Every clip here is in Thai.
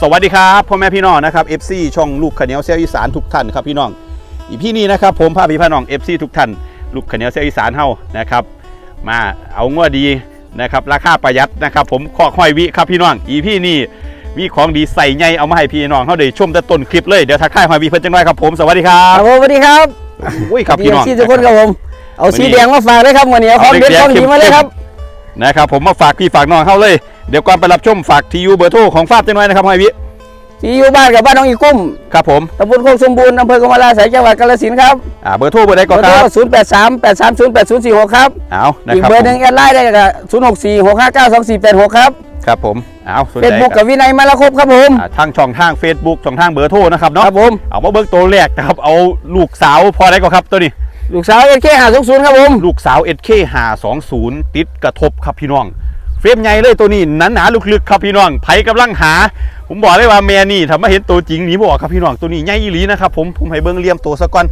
สวัสดีครับพ่อแม่พี่น้องนะครับ FC ช่องลูกขะเหนียวเซียวอีสานทุกท่านครับพี่น้องอีพี่นี้นะครับผมพาพี่พี่น้อง FC ทุกท่านลูกขะเหนียวเซียวอีสานเฮานะครับมาเอางวดดีนะครับราคาประหยัดนะครับ ผมขอห้อยวิครับพี่น้องอีพี่นี่มีของดีใส่ใหญ่เอามาให้พี่น้องเขาได้ชมแต่ต้นคลิปเลยเดี๋ยวทักทายห้อยวิเพิ่นจังไรครับผมสวัสดีครัครับบผมสวัสดีครับอุ้ยครับพี่น้องที่ทุกคนครับผมเอาสีแดงมาฝากเลยครับวันนี้เอาของเด็ดของดีมาเลยครับ นะครับผมมาฝากพี่ฝากน้องเขาเลย เดี๋ยวก่อนไปรับชมฝากทียูเบอร์โทรของฟาบจังไรนะครับห้อยวิที่อยู่บ้านกับบ้านน้องอีกุ้มครับผมตำบลโคกสมบูรณ์อำเภอกำมะลาสายจังหวัดกาฬสินธุ์ครับอ่าเบอร์โทรเบอร์ใดเบก่ออนร์คโทรรับศูนย์แปดสามแปดสามศูนย์แปดศูนย์สี่หกครับ เอานะอีกครับเบอร์หผนึ่งมแอดไลน์ได้กับศูนย์หกสี่หกห้าเก้าสองสี่แปดหกครับครับผมเอาสนเฟใจซบุ๊กกับวินัยมาละครบครับผม อ่าทางช่องทาง Facebook ช่องทางเบอร์โทรนะครับคเนาะรับผม เอามาเบิ้งตัวแรกนะครับเอาลูกสาวพอได้ก็ครับตัวนี้ ลูกสาวเอเคหาสองศูนย์ครับผมลูกสาว SK 5 2 0ติดกระทบครับพี่น้อง เฟรมใหญ่เลยตัวนี้หนาหนาๆลึกๆครับพี่น้องไผกำลังหา ผมบอกเลยว่าแม่นี่ถ้ามาเห็นตัวจริงหนีบออกครับพี่น้องตัวนี้ใหญ่อีหลีนะครับผมผมให้เบิ้งเลียมตัวซะก่อน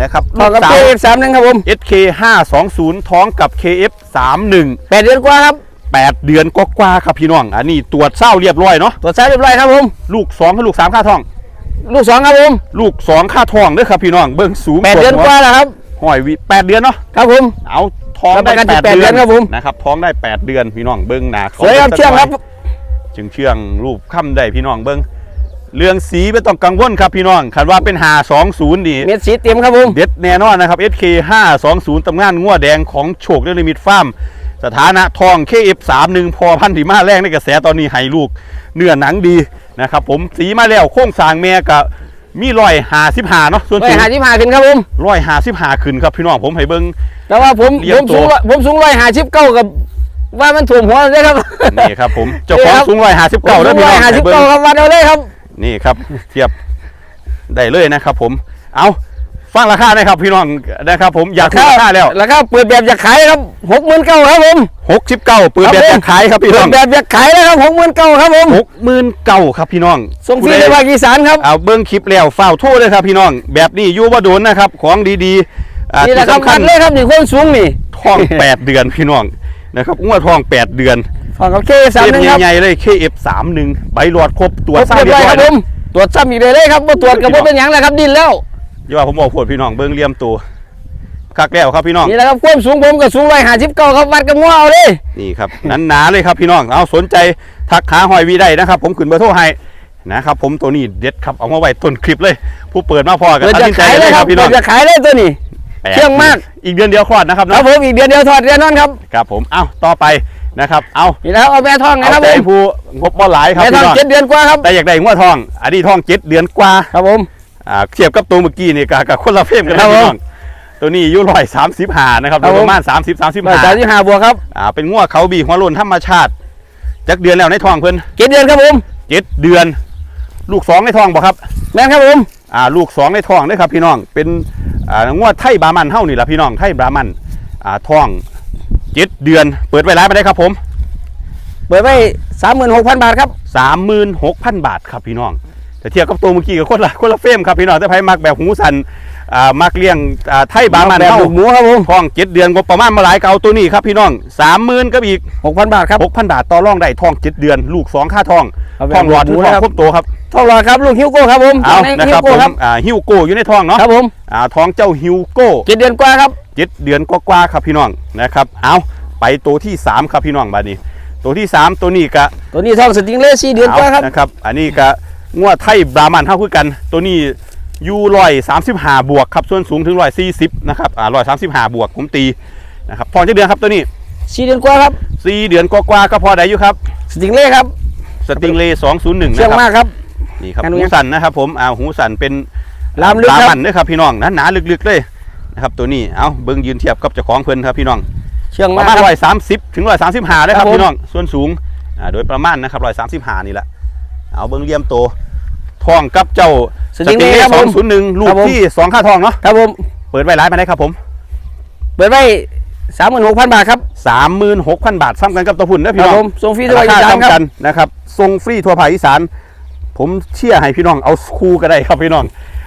นะครับต่อกับสาเควฟสามหนึ่งครับผม SK 5 2 0ท้องกับ KF 3 1แปดเดือนกว่าครับ 8 เดือนกว่าๆครับพี่น้อง อันนี้ตรวจเศร้าเรียบร้อยเนาะ ตรวจสอบเรียบร้อยครับผม ลูก2กับลูก 3 ค่าท้อง ลูกสองครับผม ลูก 2 ค่าท้องเด้อครับพี่น้อง เบิ้งสูงแปดเดือนกว่าแล้วครับ ห้อยวิ8เดือนเนาะครับผมเอาท้องได้รับประกันแปดแปดเดือนเดือนครับผมนะครับท้องได้8เดือนพี่น้องเบิ้งหนาสวยครับเชื่องครับ จึงเชื่องรูปค่ำได้พี่น้องเบิ้งเรื่องสีไม่ต้องกังวลครับพี่น้องคันว่าเป็นหา20ดีเม็ดสีเต็มครับผมเด็ดแน่นอนนะครับ SK 520ตำงานงัวแดงของโชคเดลิมิตฟาร์มสถานะทอง KF31 พอพันธุ์ที่มาแรงในกระแสตอนนี้ให้ลูก เนื้อหนังดีนะครับผมสีมาแล้วโค้งสร้างแม่กับ มีรอยหาสิบหาเนาะส่วนร้อสูยงหาที่หาขึ้นครับผมรอยหาสิบหาขึ้นครับพี่น้องผมให้เบิ้ง แต่ว่าผมเลี้ยผงมตัวสูงร้อยผมสูงร้อยหาชิบเก้ากับว่ามันถ่วมหัวเลยครับ นี่ครับผมเจ้าของสูงรอยหาสิบผมเก้าสูแล้วงพี่ร้น้ออยงหาให้ชิบเบิ้เก้างครับวัดเอาเลยครับ นี่ครับ เทียบได้เลยนะครับผม เอา ฟังราคาหนะครับพี่น้องนะครับ ผมอยากรู้ราคาแล้วราคาเปิดแบบอยากขายครับหกหมื่นเก้าครับผม69ปืนแบบจะขายครับพี่เปิน้อดงแบบอยากขายแล้วครับหกหมื่นเก้าครับผมหกหมื่นเก้าครับพี่น้องส่งฟรีในภาคอีสานครับเอาเบิ้งคลิปแล้วฝ้าวโทษเลยครับพี่น้อง แบบนี้อยู่บ่โดนนะครับ ของดีๆอ่านี่แหละที่ครับสำคัคัดญเลยครับนี่คนสูงนี่ท้อง8เดือนพี่น้องนะครับงวดท้อง8เดือนฝั่งกับเคสามเต็หมนึ่งครับใหญ่ๆเลย KF31 ใบหลอดครบตรวจครซ่าบเรีเรียยบบร้อยร้อยครับแล้ผวมตรวจซ้ำอีกเลยเลยครับบ่ตรวจกับพี่น้บ่องเป็นหยังแล้วครับดินแล้ว อย่าว่าผมบอกโพดพี่น้องเบิ้งเลี่ยมตัวคักแล้วครับพี่น้อง นี่แหละครับความสูงผมก็สูงร้อยหาชิบเก้าครับวัดกับงัวเอาเลยนี่ครับนั้นหนาเลยครับพี่น้อง เอาสนใจทักหาหอยวีได้นะครับ ผมขึ้นเบอร์โทรให้นะครับผมตัวนี้เด็ดครับเอามาไว้ต้นคลิปเลย ผู้เปิดมาพอกันเปิดตัดจะสินใจขายเลเลยยคครัรับบพี่น้เปิองดจะขายเลยตัวนี้แปดเชื่องมากอีกเดือนเดียวคลอดนะครับครัเนาะบผมอีกเดือนเดียวถอดแน่นอนครับครับผมเอาต่อไปนะครับ เอานี่แหละครับเอาแม่ท้องไงเอาครับใจผมผู้งบบ่หลายครับแม่ท้พี่องน้องเจ็ดเดือนกว่าครับแต่อยากได้งวดทองอันนี้ทองเจ็ดเดือนกว่าครับผม อ่าเทียบกับตัวเมื่อกี้นี่กับกับคนละเฟรมกันครันะบพี่ผมน้องตัวนี้อายุร้อยสามสิบห้านะครับครับโดยผม ประมาณสามสิบสามสิบร้อยห้าสามสิบห้าบวกครับอ่าเป็นงวดเขาบีหัวโลนธรรมชาติจักเดือนแล้วในทองเพิ่นเจ็ดเดือนครับผม เจ็ดเดือน ลูกสองในทองบ่ครับ แม่นครับผม อ่าลูกสองในทองเด้อครับพี่น้องเป็นอ่างวดไทยบรามันเฮ้านี่แหละพี่น้องไทยบรามันอ่าทองเจ็ดเดือน เปิดไว้ร้ายไปได้ครับผมเปิดไว้สามหมื่นหกพันบาทครับ สามหมื่นหกพันบาทครับพี่น้อง แต่เทียบกับตัวเมื่อกี้กับคนละคนละเฟรมครับพี่น้องแต่ไผมักแบบหูสันอ่ามักเลี้ยงอ่าไทยบรามันแบบเฮ้าลูกหมูครับผมทองเจ็ดเดือนงบประมาณมาหลายเก่าตัวนี้ครับพี่น้องสามหมื่นกับอีกหกพันบาทครับหกพันบาทต่อรองได้ทองเจ็ดเดือน ลูกสองค่าทองเอาแบบทองหลอดหมูทองนะครับ ครบโตครับทองหล่อครับลูกฮิวโก้ครับผมเอาในนะฮิควรับโก้ผมครับอ่าฮิวโก้อยู่ในทองเนาะครับผมอ่าทองเจ้าฮิวโก้ เจ็ดเดือนกว่าครับ เจ็ดเดือนกว่าๆครับพี่น้องนะครับ เอาไปตัวที่สามครับพี่น้องบัดนี้ ตัวที่สามตัวนี้กะตัวนี้ทองสติงเล่สี่เดือนกว่าครับ นะครับ อันนี้กะ งวดไทยบรามันเท่าคือกัน ตัวนี้อยูร้อยสามสิบห้าบวกครับส่วนสูงถึงร้อยสี่สิบนะครับอ่าร้อยสามสิบห้าบวกผมตีนะครับทองเจ็ดเดือนครับตัวนี้สี่เดือนกว่าครับสี่เดือนกว่าๆก็พอได้อยู่ครับสติงเล่ครับสติงเลสองศูนย์หนึ่งเชื่นะองครับมากครับนี่ครับการหูเลี้ยงสันนะครับผมอ่าหูสันเป็นลามลึกครับมันด้วยครับพี่น้องหนาหนาๆลึกๆเลยนะครับตัวนี้เอาเบิ้งยืนเทียบกับเจ้าของเพิ่นครับพี่น้องเชื่องปมาระกมาณครับร้อยสามสิบถึงร้อยสามสิบห้าเลยครับครับผมพี่น้องส่วนสูงอ่าโดยประมาณนะครับร้อยสามสิบห้านี่แหละเอาเบิ้งเลี่ยมโต ทองกับเจ้าสติงเล่ครับสผองมศูนย์หนึ่งลูครักบผมที่สองค่าทองเนาะครับผมเปิดไว้ร้ายมาได้ครับผม เปิดไว้สามหมื่นหกพันบาทครับสามหมื่นหกพันบาทซ้ำกันกับตัวพุ่นนะคพี่รับน้อผงมส่งฟรีทั่วราอีคาสานคซ้ำรักับนนะครับส่งฟรีทั่วภาคอีสาน ผมเชื่อให้พี่น้องเอาคู่ก็ได้ครับพี่น้อง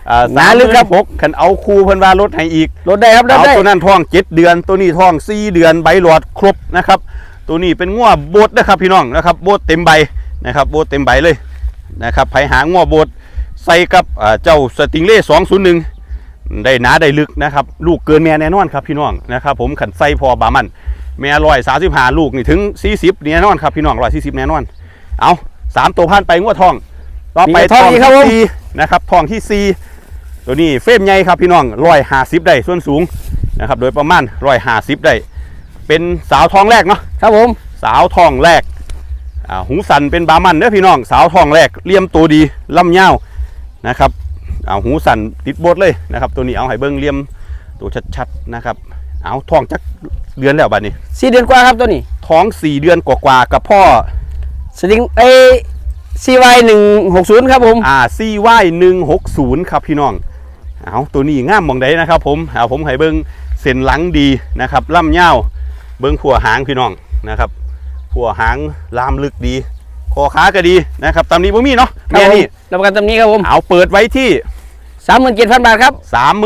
อ่าหนาลึกครับหกคันเอาคู่เพิ่นว่าลดให้อีกลดได้ครับลดเอาได้ตัวนั้นท้องเจ็ดเดือน ตัวนี้ท้องสี่เดือนใบหลอดครบนะครับ ตัวนี้เป็นง้วโบดนะครับพี่น้องนะครับโบดเต็มใบนะครับโบดเต็มใบเลย นะครับไผหางัวโบดใส่กับอ่าเจ้าสติงเล่201ได้หนาได้ลึกนะครับ ลูกเกินแม่แน่นอนครับพี่น้องนะครับ ผมขันใส่พอบามัน แม่ร้อยสาสิบห้าลูกนี่ถึงสี่สิบแน่นอนครับพี่น้องร้อยสี่สิบแน่นอน เอาสามตัวพันไปงัวทองต่อไปมีทองอีกครับผมที่สี่นะครับทองที่สี่ตัวนี้เฟรมใหญ่ครับพี่น้องร้อยห้าสิบได้ส่วนสูงนะครับ โดยประมาณร้อยห้าสิบได้เป็นสาวทองแรกเนาะครับผม สาวทองแรกอ่า หูสันเป็นบามันเด้อพี่น้อง สาวทองแรกเลี่ยมตัวดีลำยาวนะครับเอาหูสันติดโบดเลยนะครับ ตัวนี้เอาให้เบิ้งเลี่ยมตัวชัดๆนะครับ เอาทองจักเดือนแล้วบัดนี้สี่เดือนกว่าครับตัวนี้ ท้องสี่เดือนกว่าๆกับพ่อสลิงเอซีวายหนึ่งหกศูนย์ครับผมอ่าซีวายหนึ่งหกศูนย์ครับพี่น้องเอาตัวนี้ง่ามมองใดนะครับ ผมเอาผมให้เบิ้งเส้นหลังดีนะครับล่ำยาวเบิ้งขัวหางพี่น้องนะครับ ขัวหางลามลึกดี คอขาก็ดีนะครับตามนี้บ่มีเนาะครับแม่ผมนี่รับประกันตำนี้ครับผมเอาเปิดไว้ที่สามหมื่นเจ็ดพันบาทครับ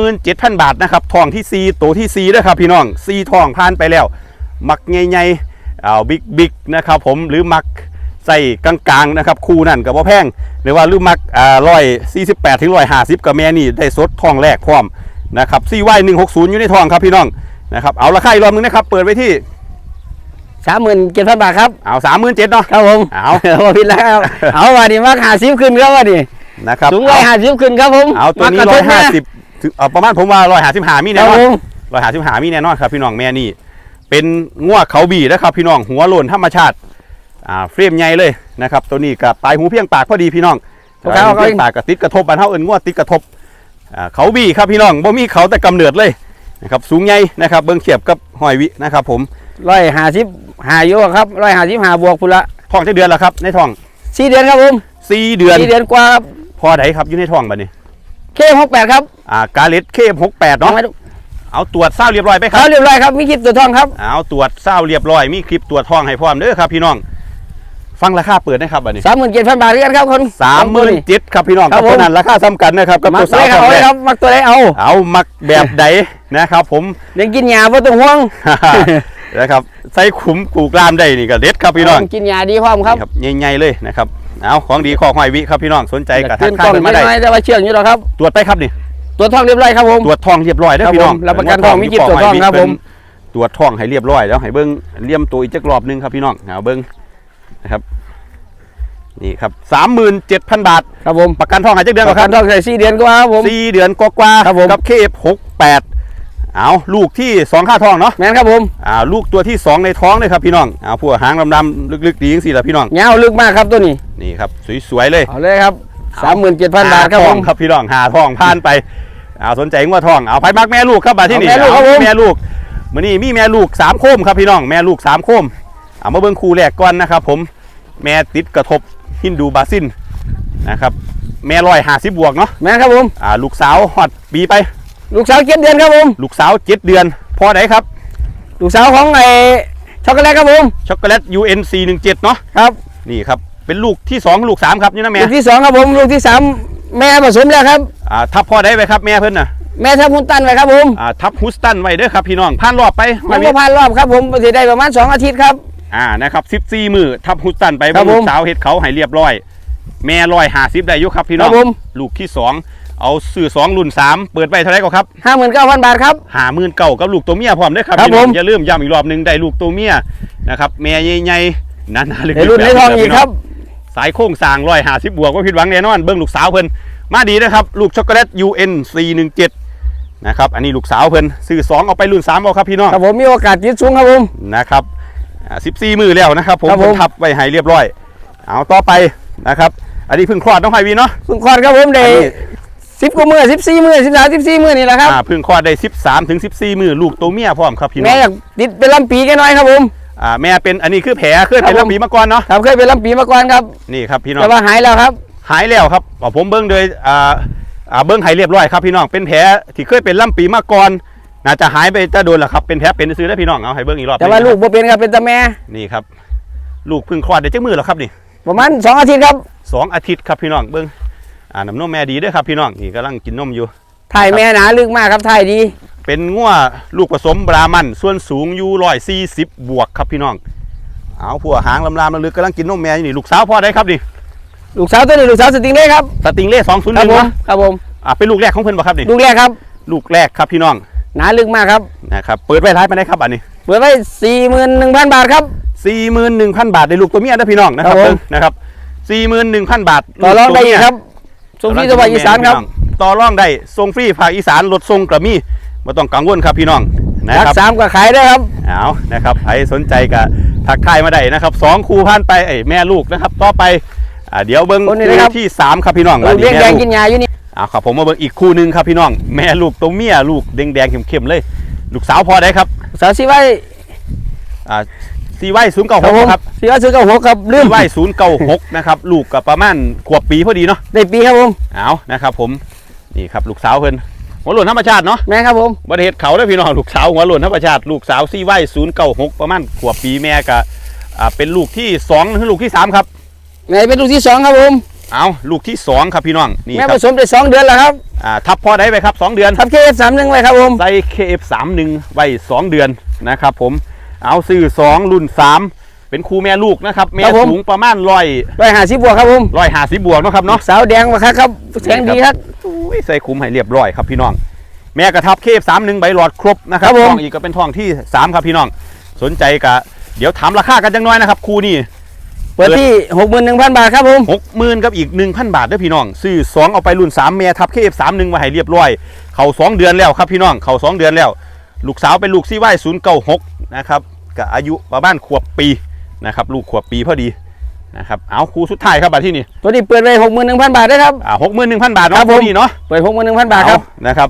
37,000บาทนะครับทองที่4ตัวที่4ด้วยครับพี่น้อง4ทองผ่านไปแล้ว มักใหญ่ๆเอาบิ๊กบิ๊กนะครับผมหรือมักใส่กลางๆนะครับคู่นั่นกับว่าแพงหรือว่าหรือมักอ่าร้อยสี่สิบแปดถึงร้อยห้าสิบกับแม่นี่ได้สดทองแรกพร้อมนะครับซีไว้หนึ่งหกศูนย์อยู่ในทองครับพี่น้องนะครับเอาราคาอีกรอบนึงนะครับ เปิดไว้ที่ สามหมื่นเจ็ดพันบาทครับเอาสามหมื่นเจ็ดเนาะครับผมเอาว่าผิดแล้วครับเอาวันนี้มาหาซิบขึ้นครับวันนี้นะครับสูงร้อยห้าสิบขึ้นครับผมเอาตัวนี้มร้กอยทห้าบสิบถึงเอาประมาณผมว่าร้อยห้าสิบห้ามีคแน่รับนอนผมร้อยหาสิบหามีแน่นอนครับ พี่น้องแม่นี่ เป็นง่วเขาบีนะครับ พี่น้องหัวโลนธรรมชาติอ่าเฟรมใหญ่เลยนะครับ ตัวนี้กับปลายหูเพียงปากพอดีพี่น้องครับปลายหูเพียงปากกับติดกระทบบันเท่าเอินง่วติดกระทบอ่าเขาบีครับพี่น้องบ่มีเขาแต่กำเนิดเลยนะครับสูงใหญ่นะครับ เบิ้งเขียบกับหอยวินะครับ ผม ร้อยห้าสิบห้าโยครับร้อยห้าสิบห้าบวกพุนละท้องจะเดือนแล้วครับ ในท้องสี่เดือนครับผมสี่เดือนสี่เดือนกว่าครับพอไดครับอยู่ในท้องบัดนี้เคหกแปดครับอ่ากาเลตเคมหกแปดเนาะอไว้ดูเอาตรวจเศร้าเรียบร้อยไปคเขารับเรียบร้อยครับมีคลิปตัวทองครับเอาตรวจเศร้าเรียบร้อยมีคลิปตรวจท้องให้พร้อมเด้อครับ พี่น้อง ฟังราคาเปิดนะครับบัดนี้สามหมื่นเจ็ดพันบาทด้วยกันครับคนสามหมื่นเจ็ดครับพี่น้องครักับบผมตัวนั้นราคาซ้ำกันนะครับกับมัตักวสาเลวยครับทองเอาเลแรยกครับมักตัวไหนเอา เอามักแบบใดนะครับ ผมเลี้ยงกินหญ้าไ่ต้องห่วง นะครับใส่ขุมกูกลามได้นี่ก็เด็ดครับพี่น้องกินหญ้าดีพร้อมครับนี่ครับใหญ่ๆเลยนะครับเอาของดีของหอยวิครับพี่น้องสนใจกับทัขึ้กนทากล้องกันมาไม่ได้น้อยแต่ว่าเชื่องอยู่หรอกครับ ตรวจไปครับนี่ตัวทองเรียบร้อยครับผมตรวจทองเรียบร้อยเด้อครับพี่น้องผมรับประกันทองมีจิตตรวจทองครับผมตรวจทองให้เรียบร้อยแล้วให้เบิ้งเลี่ยมตัวอีกจักรอบหนึงครับพี่น้องเอาเบิ้งนะครับนี่ครับสามหมื่นเจ็ดพันบาทครับผมประกันทองให้จักเดือนปก่อระนคกัรันบทองใส่สี่เดือนกว่าครับผมสี่เดือนกว่าๆครับผมกับเคฟหกแปด เอาลูกที่สองค่าทองเนาะแม่นครับผมอ่าลูกตัวที่สองในท้องเลยครับพี่น้องอ่าพวกหางดำๆลึกๆดีจังสิล่ะพี่น้องเงาวลึกมากครับตัวนี้นี่ครับสวยๆเลยเอาเลยครับสามหมื่นเจ็ดพันบาทครับหผทอมงครับพี่น้องหาทองผ่านไปเอาสนใจว่าทองเอาไผ่มักแม่ลูกครับบาดที่นี่เอาแม่ลูกครับผมแม่ลูกมื้อนี้มีแม่ลูกสามโคมครับพี่น้องแม่ลูกสามโคมเอามาเบิ่งคู่แรกก่อนนะครับผมแม่ติดกระทบฮินดูบาซินนะครับแม่ร้อยห้าสิบบวกเนาะแม่นครับผมอ่าลูกสาวฮอดปีไป ลูกสาวเจ็ดเดือนครับผม ลูกสาวเจ็ดเดือน พอไหนครับ ลูกสาวของไอ้ช็อกโกแลตครับผม ช็อกโกแลต UNC 17เนาะ ครับ นี่ครับ เป็นลูกที่ 2 ลูก 3 ครับนี่นะแม่ ลูกที่สองครับผม ลูกที่สามแม่ผสมแล้วครับ อ่า ทับพ่อได้ไหมครับแม่เพิ่นน่ะ แม่ทับพุนตันไว้ครับผม อ่า ทับฮุสตันไว้เด้อครับพี่น้อง ผ่านรอบไปมันวิก็ผ่านรอบครับผมสิได้ประมาณสองอาทิตย์ครับ อ่า นะครับ14มือทับฮุสตันไปครับลูผกมสาวเฮ็ดเขาให้เรียบร้อย แม่ร้อยห้าสิบได้อยู่ครับพี่น้องครับผม ลูกที่2เอาสื่อ2รุ่น3เปิดไปเท่าไหร่ก็ครับห้าหมื่นเก้าพันบาทครับ หาหมื่นเก่ากับลูกตัวเมียพร้อมเด้อครับครับพี่น้องผม อย่าลืมย้ำอีกรอบหนึงได้ลูกตัวเมียนะครับแม่ใหญ่ๆหนาๆลึกๆในรุ่นในทองอีกครับ สายโค้งสร้างร้อยหาสิบบวกว่าผิดหวังแน่นอนเบิ้งลูกสาวเพิ่นมาดีนะครับลูกช็อกโกแลต UN 417นะครับอันนี้ลูกสาวเพิ่นซื้อ2เอาไปรุ่น3เอาครับพี่น้อง ครับผมมีโอกาสยืดสูงครับผม นะครับอ่า14 มือแล้วนะครับผมครับผม ผมทับไว้ให้เรียบร้อย เอาต่อไป นะครับ อันนี้เพิ่งคลอดน้องไฮวีเนาะคุณคอนครับผมได้อันนี้สิบกว่ามือสิบสี่มือสิบสามสิบสี่มือนี่แหละครับอ่าเพิ่งคลอดได้13ถึง14 มือลูกตัวเมียพร้อมครับพี่น้แม่องอยากติดเป็นลำปีกันหน่อยครับผม อ่าแม่เป็นอันนี้คือแผลเคยเป็นครับผม ลำปีมาก่อนเนาะครับเคยเป็นลำปีมาก่อนครับนี่ครับพี่น้อง แต่ว่าหายแล้วครับหายแล้วครับอ่าผมเบิ้งโดยอ่าอ่าเบิ้งให้เรียบร้อยครับพี่น้อง เป็นแผลที่เคยเป็นลำปีมาก่อน น่าจะหายไปจะโดนแหละครับ เป็นแผลเป็นซื้อได้พี่น้อง เอาให้เบิ้งอีกรอบแต่ว่าหนึ่งลูกบ่เป็นครับเป็นแต่แม่ นี่ครับ ลูกเพิ่งคลอดได้จักมือแล้วครับนี่ ประมาณสองอาทิตย์ครับสองอาทิตย์ครับพี่น้องเบิ้งอ่าน้ำนมแม่ดีเด้วยครับพี่น้องนี่กำลังกินนมอยู่ถ่ายแม่หนาลึกมากครับถ่ายดี เป็นงัวลูกผสมบรามันส่วนสูงอยู่ร้อยสี่สิบบวกครับพี่น้องเอาผัวหางลำลามลึกๆกำลังกินนมแม่อยู่นี่ลูกสาวพ่อได้ครับนี่ลูกสาวตัวนี้ลูกสาวสติงเล่ครับสติงเล่สองศูนย์หครับนึ่งผมนะครับผมอ่าเป็นลูกแรกของเพิ่นบ่ครับนี่ลูกแรกครับ ลูกแรกครับพี่น้องหนาลึกมากครับนะครับเปิดไว้ท้ายไปได้ครับอันนี้ เปิดไว้สี่หมื่นหนึ่งพันบาทครับ สี่หมื่นหนึ่งพันบาทในลูกตัวเมียนะพี่น้องนะครับครับผมเบิ่งนะครับสี่หมื่นหนึ่งพันบาทต่อรองได้อีกครับส่งฟรีสบายอีสานครับ ต่อรองได้ส่งฟรีภาคอีสานรถส่งกระมี่ไม่ต้องกังวลครับพี่น้องนะรักครับ สามก็ขายได้ครับ เอานะครับใครสนใจก็ทักทายมาได้นะครับสองคู่พันไปเอ้ยแม่ลูกนะครับ ต่อไปอ่าเดี๋ยวเบิ้งคนนี้นะครับคู่ที่สามครับพี่น้องลูกเลี้ยงแดงม่กินยาอยู่นี่เอาครับผมมาเบิ้งอีกคู่หนึ่งครับพี่น้อง แม่ลูกตัวเมียลูกแดงๆเข้มๆเลย ลูกสาวพอได้ครับ สาวซีไว้อ่า ซีไว้ศูนย์เก้าหครับกผมครับซีไว้ซื้อกับหัวครับลืซีมไว้ศูนย์เก้าหกนะครับลูกกับประมาณขวบปีพอดีเนาะได้ปีครับผมเอานะครับผมนี่ครับลูกสาวเพิ่นหัวหล่นธรรมชาติเนาะแม่ครับผมบริเหตุเขาได้อพี่น้องลูกสาวหัวหล่นธรรมชาติลูกสาวซีไว้ศูนย์เก้าหกประมาณขวบปีแม่กับอ่าเป็นลูกที่สองหรือลูกที่สามครับแม่เป็นลูกที่สองครับผมเอาลูกที่สองครับพี่น้องนี่แม่คผรับสมได้สองเดือนแล้วครับอ่าทับพอได้ไปครับสองเดือนทับเคฟสามหนึ่งไว้ครับผมใส่ KF31 ไว้สองเดือนนะครับผม เอาซื้อสองรุ่นสามเป็นครูแม่ลูกนะครับแม่สูงประมาณร้อยร้อยห้าสิบบวกครับผมร้อยห้าสิบบวกเนาะครับเนาะ สาวแดงมาครับครับแสงดีครับ อุ้ยใส่คุ้มให้เรียบร้อยครับพี่น้อง แม่กระทับเคฟสามหนึ่งใบหลอดครบนะครับครับผม ทองอีกก็เป็นทองที่สามครับพี่น้อง สนใจกะเดี๋ยวถามราคากันจังน้อยนะครับครูนี่เปิดที่หกหมื่นหนึ่งพันบาทครับผม หกหมื่นกับอีกหนึ่งพันบาทเด้อพี่น้อง ซื้อสองเอาไปรุ่นสามแม่ทับเคฟสามหนึ่งมาให้เรียบร้อย เขาสองเดือนแล้วครับพี่น้อง เขาสองเดือนแล้ว ลูกสาวเป็นลูกซี่ไว้ศูนย์เก้าหกนะครับ กับอายุประมาณขวบปีนะครับลูกขวบปีพอดีนะครับเอาครูสุดท้ายครับบัดที่นี่ตัวนี้เปิดไว้หกหมื่นหนึ่งพันบาทได้ครับอ่าหกหมื่นหนึ่งพันบาทครัเนาะบผมครูนี่เนาะเปิดหกหมื่นหนึ่งพันบาทครับเอานะครับ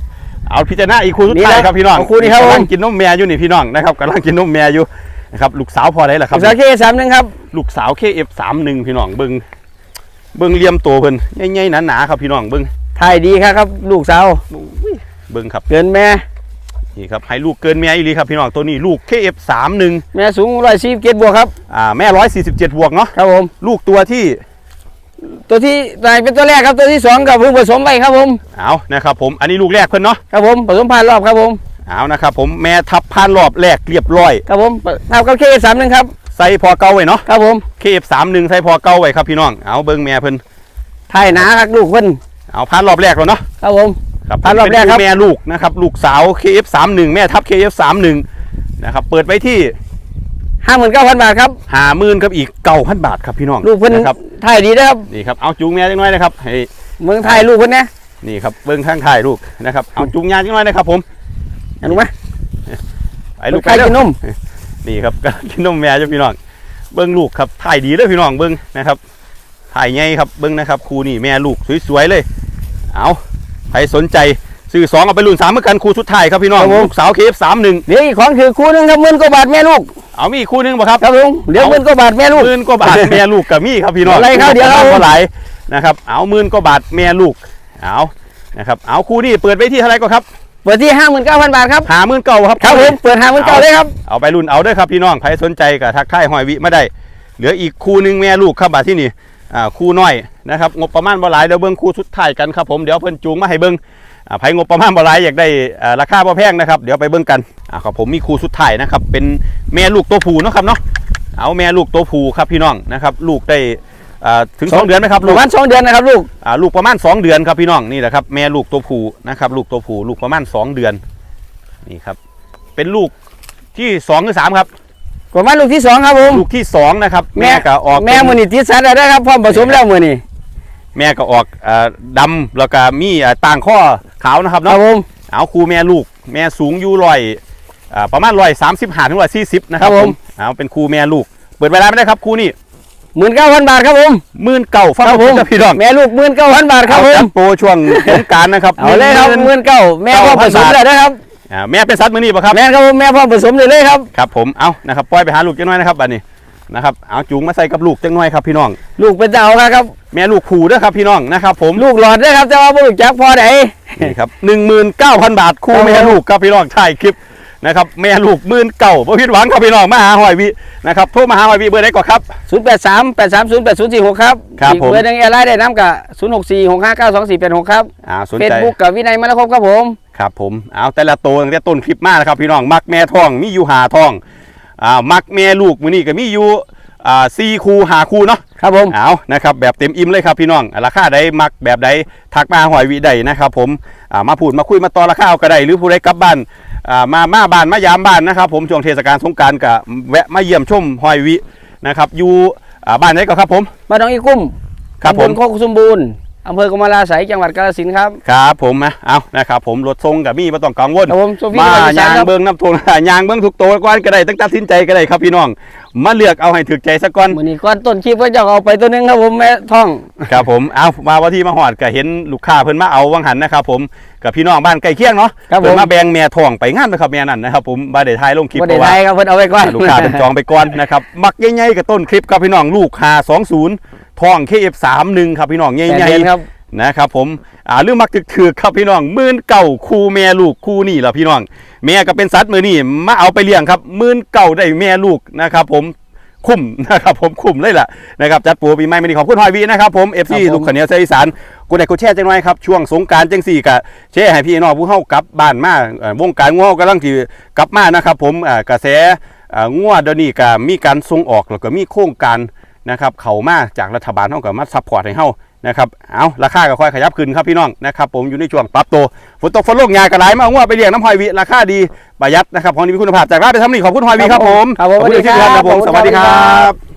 เอาพิจารณาอีกคู่สุดนี่ท้ายนะครับพี่น้องเอาคู่นี้ครับกำลังผมกินนมแม่อยู่นี่พี่น้องนะครับกำลังกินนมแม่อยู่นะครับลูกสาวพอได้เหรอครับสาวเคสามหนึ่งครับลูกสาวเคเอฟสามหนึ่งพี่น้องเบิ้งเบิ้งเหลี่ยมตัวเพิ่นใหญ่ๆหนาๆครับพี่น้องเบิ้งถ่ายดีครับครับ ลูกสาวอุ้ยเบิ้งครับเกินแม่ นี่ครับให้ลูกเกินแม่อีหลีครับพี่น้องตัวนี้ลูกเคเอฟสามหนึ่งแม่สูงร้อยสี่เกตบวกครับอ่าแม่ร้อยสี่สิบเจ็ดบวกเนาะครับผม ลูกตัวที่ตัวที่ตายเป็นตัวแรกครับตัวที่สองกับเพิ่งผสมไปครับผม เอานะครับผมอันนี้ลูกแรกเพิ่นเนาะครับผมผสมผ่านรอบครับผม เอานะครับผมแม่ทับพานรอบแรกเรียบร้อย ครับผมเท่ากับเคสามหนึ่งครับใส่พอเก่าไว้เนาะ ครับผมเคเอฟสามหนึ่งใส่พอเก่าไว้ครับพี่น้องเอาเบิ้งแม่เพิ่นถ่ายหนาครับลูกเพิ่นเอาพานรอบแรกแล้วเนาะครับผม ครับพานรอบแรกครับเป็นแม่ลูกนะครับ ลูกสาว KF31 แม่ทับ KF31 นะครับ เปิดไว้ที่ห้าหมื่นเก้าพันบาทครับหามื่นกับอีกเก้าพันบาทครับพี่น้องลูกเพิ่นนะครับถ่ายดีนะครับนี่ครับเอาจูงแม่จังน้อยนะครับให้เมืองไทยลูกเพิ่นนะนี่ครับเบิ้งข้างถ่ายลูกนะครับเอาจูงยาจังน้อยนะครับ ผมเห็นไหมไอ้ลูกใครเด้อกินนมนี่ครับกำลังกินนมแม่จ้ะพี่น้องเบิ้งลูกครับถ่ายดีเลยพี่น้องเบิ้งนะครับถ่ายไงครับเบิ้งนะครับครูนี่แม่ลูกสวยๆเลย เอา ใครสนใจซื้อสองเอาไปรุ่นสามเหมือนกันครูสุดท้ายครับพี่น้องลูกสาว KF31 เดี๋ยวอีกของคือคู่หนึงครับหมื่นกว่าบาทแม่ลูกเอามีอีกคู่หนึงบ่ครับครับผมเดี๋ยวหมื่นกว่าบาทแม่ลูกหมื่นกว่าบาทแม่ลูกกับมีครับพี่น้องอะไรครับเดี๋ยวครับเท่าไหร่นะครับเอาหมื่นกว่าบาทแม่ลูกเอานะครับเอาคู่นี้เปิดไว้ที่เท่าไหร่ก็ครับเปิดที่ห้าหมื่นเก้าพันบาทครับหาหมื่นเก้าครับครับผมเปิดห้าหมื่นเก้าเลยครับเอาไปรุ่นเอาเด้อครับพี่น้องใครสนใจกับทักทายหอยวิมาได้ เหลืออีกคู่หนึงแม่ลูกครับบาทที่นี่อ่าคู่น้อย นะครับงบประมาณบ่หลายเดี๋ยวเบิ่งคู่สุดท้ายกันครับผมเดี๋ยวเพิ่นจูงมาให้เบิ่งอ่าไผงบประมาณบ่หลายอยากได้อ่าราคาบ่แพงนะครับเดี๋ยวไปเบิ่งกันอ่าครับผมมีคู่สุดท้ายนะครับเป็นแม่ลูกตัวผู้เนาะครับเนาะเอาแม่ลูกตัวผู้ครับพี่น้องนะครับลูกได้อ่าถึงสองเดือนไหมครับปลูระกมาณสองเดือนนะครับลูกอ่าลูกประมาณ2เดือนครับพี่น้องนี่แหละครับแม่ลูกตัวผู้นะครับลูกตัวผู้ลูกประมาณ2เดือนนี่ครับเป็นลูกที่2หรือ3ครับประมาณลูกที่สองครับผมลูกที่2นะครับแม่ก็ออกแม่มือนี่ติดสัตว์ได้ครับพร้อมผสมแล้วมือนี่ แม่ก็ออกอ่าดำแล้วก็มีอ่าต่างข้อขาวนะครับครัเนาะบผมเอาครูแม่ลูก แม่สูงอยู่ร้อยอ่าประมาณร้อยสามสิบห้าถึงร้อยสี่สิบนะครับผมเอาเป็นครูแม่ลูก เปิดเวลาไม่ได้ครับครูนี่หมื่นเก้าพันบาทครับผมหมื่นเก่าฟังครับผมครับพี่น้องแม่ลูกหมื่นเก้าพันบาทครับเอาผมจัดโปรช่วงสงกรารนะครับเอาเลยครับหหมื่มื่นนเก้าแม่พร้อมผสมเลยนะครับ อ่าแม่เป็นสัตว์มือนี่ปะครับ แม่ครับผมแม่พร้อมผสมเลยเลยครับ ครับผม เอานะครับ ปล่อยไปหาลูกจังน้อยนะครับบัดนี้ นะครับเอาจูงมาใส่กับลูกจังน้อยครับพี่น้อง ลูกเป็นเจ้าครับ แม่ลูกขู่ด้วยครับพี่น้องนะครับ ผมลูกหลอดด้วยครับแต่ว่าบ่ลูกจักพอไหนนี่ครับหนึ่งหมื่นเก้าพันบาทคู่ครับผมแม่ลูกครับพี่น้องถ่ายคลิปนะครับแม่ลูกหมื่นเก่าพ่ผิดหวังครับพี่น้องมาหาหอยวินะครับโทรมาหาหอยวิเบอร์ได้ก่อนครับศูนย์แปดสามแปดสามศูนย์แปดศูนย์สี่หกครับครับอีกผมเบอร์หนึงแอร์ไลน์ได้น้ำกับศูนย์หกสี่หกห้าเก้าสองสี่แปดหกครับอ่าสนเฟซใจบุ๊กกับวินัยมรคมครับผม ครับผมเอาแต่ละตัวตั้งแต่ต้นคลิปมานะครับพี่น้องมักแม่ทองมีอยู่หาทอง อ่ามักแม่ลูกมือนี่ก็มีอยู่อ่าซีคูหาคูเนาะครับผมเอานะครับแบบเต็มอิ่มเลยครับพี่น้องราคาใดมักแบบใดทักมาหอยวิใดนะครับผมอ่ามาพูดมาคุยมาต่อราคาเอาก็ได้หรือผู้ใดกลับบ้านอ่ามามาบ้านมายามบ้านนะครับ ผมช่วงเทศกาลสงกรารกับแวะมาเยี่ยมชมหอยวินะครับอยู่อ่าบ้านไหนก็ครับผมบ้านหนองอีกุ้มครับตำผบมลโคกสมบูรณ์ อำเภอกมลาไสยจังหวัดกาฬสินธุ์ครับ ครับผมนะเอานะครับผมรถทรงกับมีไม่ต้องกังวลครับผมโซฟีมาจังหวัดอีสานยางครับ เบิ้งน้ำทง ยางเบิ้งทุกโตวก้อนก็ได้ตั้งตัดสินใจก็ได้ครับพี่น้อง มาเลือกเอาให้ถึกใจสักก้อน มือนี้ก้อนต้นคลิปก็จะเอาไปตัวหนึงครับผมแม่ท่อง ครับผม เอามาว่าที่มาหอดก็เห็นลูกค้าเพิ่นมาเอาวังหันนะครับผมกับพี่น้องบ้านใกล้เคียงเนาะครับผม เพิ่นมาแบ่งแม่ทองไปงานนะครับแม่นั่นนะครับผมบ่ได้ถ่ายลงคลิปบ่เพได้ราะไทว่า ยครับเพิ่นเอาไว้ก่อน ลูกค้าเป็นจองไปก่อนนะครับ มักใหญ่ๆกับต้นคลิปครับพี่น้องลูก520 ทอง KF31 ครับพี่น้องใหแปดญ่เดือนครับๆนะครับผมอ่าเรื่องมักถือๆครับพี่น้องหมื่นเก่าคู่แม่ลูกคู่นี่ล่ะพี่น้องแม่ก็เป็นสัตว์มือนี่มาเอาไปเลี้ยงครับหมื่นเก่าได้แม่ลูกนะครับผมคุ้มนะครับผมคุ้มเลยล่ะนะครับจัดปูปีใหม่ไม่ดีขอบคุณหอยวีนะครับผมเอฟซีครับผมลูกขาวเหนียวเสียอีสานกูได้กูแช่จังไว้ครับช่วงสงกรารจังสี่กะแช่ให้พี่น้องผู้เข้ากลับบ้านมาเอ่อวงการงัวกำลังที่กลับมานะครับผมอ่ากระแสอ่างัวเดี๋ยวนี้ก็มีการส่งออกแล้วก็มีโครงการ นะครับเข้ามาจากรัฐบาลเฮาก็มาซัพพอร์ตให้เฮานะครับเอาราคาก็ค่อยขยับขึ้นครับพี่น้องนะครับผมอยู่ในช่วงปรับตัวฝนตกฝนลงยากระไรมาเอางัวไปเลี้ยงน้ำหอยวีราคาดีประหยัดนะครับของดีมีคุณภาพจากร้านไปทำนี่ขอบคุณหอยวีครับผมครับผมขอบคุณที่สวัสดีท่านคครัรับบผมขอบคุณสวัสดีคครัรับบ